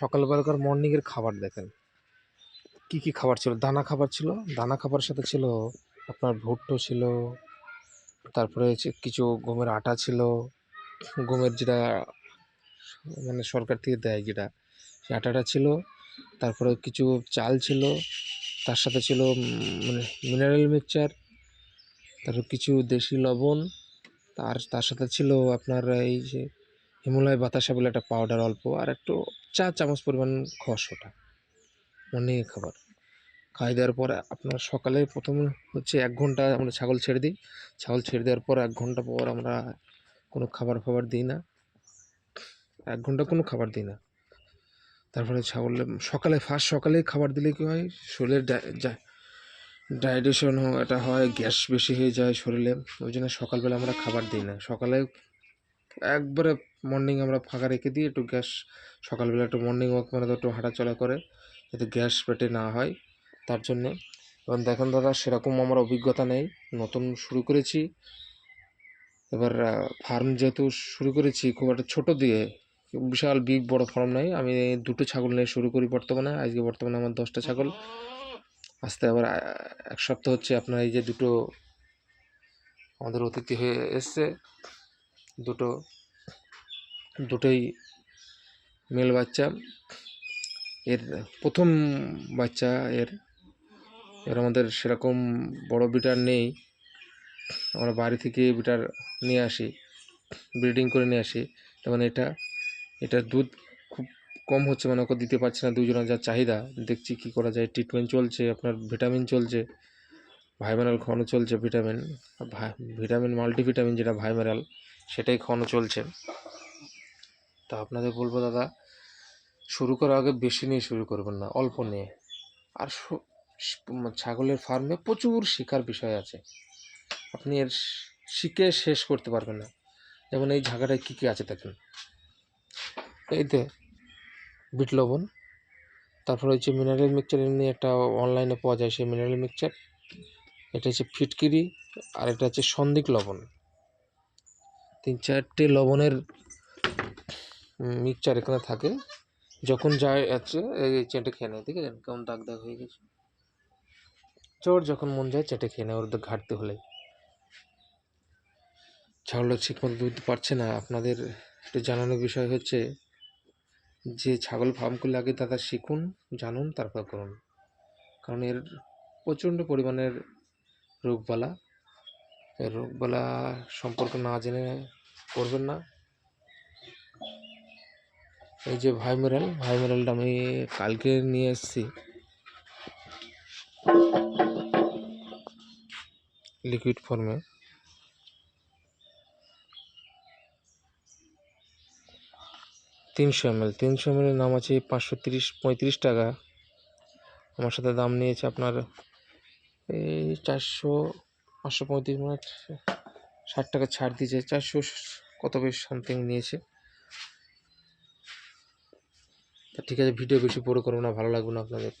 সকালবেলাকার মর্নিংয়ের খাবার দেখেন। কি কি খাবার ছিল? দানা খাবার ছিল। দানা খাবার সাথে ছিল আপনার ভুট্টো ছিল, তারপরে কিছু গমের আটা ছিল, গমের যেটা মানে সরকার থেকে দেয় যেটা, সেই আটাটা ছিল, তারপরে কিছু চাল ছিল, তার সাথে ছিল মানে মিনারেল মিক্সচার তারপর কিছু দেশি লবণ, তার তার সাথে ছিল আপনার এই যে হিমালয় বাতাসা বলে একটা পাউডার অল্প, আর একটু চা চামচ পরিমাণ খস ওটা মর্নিংয়ে খাবার। খাই দেওয়ার পর আপনার সকালে প্রথমে হচ্ছে এক ঘণ্টা আমরা ছাগল ছেড়ে দিই। ছাগল ছেড়ে দেওয়ার পর এক ঘণ্টা পর আমরা কোনো খাবার ফাবার দিই না। এক ঘণ্টা কোনো খাবার দিই না। তারপরে ছাগল, সকালে ফার্স্ট সকালেই খাবার দিলে কী হয়? শরীরের ডাইজেশন এটা হয়, গ্যাস বেশি হয়ে যায় শরীরে। ওই জন্য সকালবেলা আমরা খাবার দিই না। সকালে একবারে মর্নিং আমরা ফাঁকা রেখে দিই, একটু গ্যাস সকালবেলা একটু মর্নিং ওয়াক মানে একটু হাঁটাচলা করে, যাতে গ্যাস পেটে না হয়, তার জন্যে। এবং দেখেন দাদা, সেরকম আমার অভিজ্ঞতা নেই, নতুন শুরু করেছি। এবার ফার্ম যেহেতু শুরু করেছি, খুব একটা ছোটো দিয়ে, বিশাল বিগ বড় ফার্ম নেই আমি দুটো ছাগল নিয়ে শুরু করি বর্তমানে, আজকে বর্তমানে আমার দশটা ছাগল। আস্তে আবার এক সপ্তাহ হচ্ছে আপনার এই যে দুটো আমাদের অতিথি হয়ে এসছে দুটো, দুটোই মেল বাচ্চা। এর প্রথম বাচ্চা এর এর আমাদের সেরকম বড় বিটার নেই। আমরা বাড়ি থেকে বিটার নিয়ে আসি ব্রিডিং করে নিয়ে আসি। তেমন এটা এটা দুধ খুব কম হচ্ছে মানে ওকে দিতে পারছে না দুজনের যা চাহিদা। দেখছি কি করা যায় ট্রিটমেন্ট চলছে, আপনার ভিটামিন চলছে ভাইমিনাল খাওয়ানো চলছে ভিটামিন ভিটামিন মাল্টিভিটামিন যেটা ভাইমিনাল সেটাই খাওয়ানো চলছে। তা আপনাদের বলব দাদা, শুরু করার আগে বেশি নিয়ে শুরু করবেন না, অল্প নিয়ে। আর ছাগলের ফার্মে প্রচুর শিকার বিষয় আছে। আপনি এর শিখে শেষ করতে পারবেন না। যেমন এই ঝাঁকাটায় কী কী আছে দেখেন। এইতে বিট লবণ, তারপর হচ্ছে মিনারেল মিক্সচার এমনি একটা অনলাইনে পাওয়া যায় সেই মিনারেল মিক্সচার এটা হচ্ছে ফিটকিরি, আর এটা হচ্ছে সন্দিক লবণ। তিন চারটে লবণের মিক্সচার এখানে থাকে। যখন যায় আছে, এই চেটে খেয়ে নেয় ঠিক আছে কেমন দাগ দাগ হয়ে গেছে। চোর যখন মন যায়, চেটে খেয়ে নেয় ওর ঘাটতি হলে। ছাগলটা ঠিকমতো দুধ পারছে না। আপনাদের একটু জানানোর বিষয় হচ্ছে, যে ছাগল ফার্ম করলে আগে দাদা শিখুন, জানুন, তারপর করুন। কারণ এর প্রচণ্ড পরিমাণের রোগবালা। রোগবালা সম্পর্কে না জেনে করবেন না। এই যে ভাইমেরাল, ভাইমেরালটা আমি কালকে নিয়ে এসেছি। লিকুইড ফর্মে তিনশো এম এল তিনশো এম এর নাম আছে পাঁচশো তিরিশ, পঁয়ত্রিশ টাকা। আমার সাথে দাম নিয়েছে আপনার, এই চারশো পাঁচশো পঁয়ত্রিশ মানে ষাট টাকা ছাড় দিয়েছে চারশো কত বেশ সামথিং নিয়েছে। তা ঠিক আছে ভিডিও বেশি পড়ে করব না, ভালো লাগবে না আপনাদের।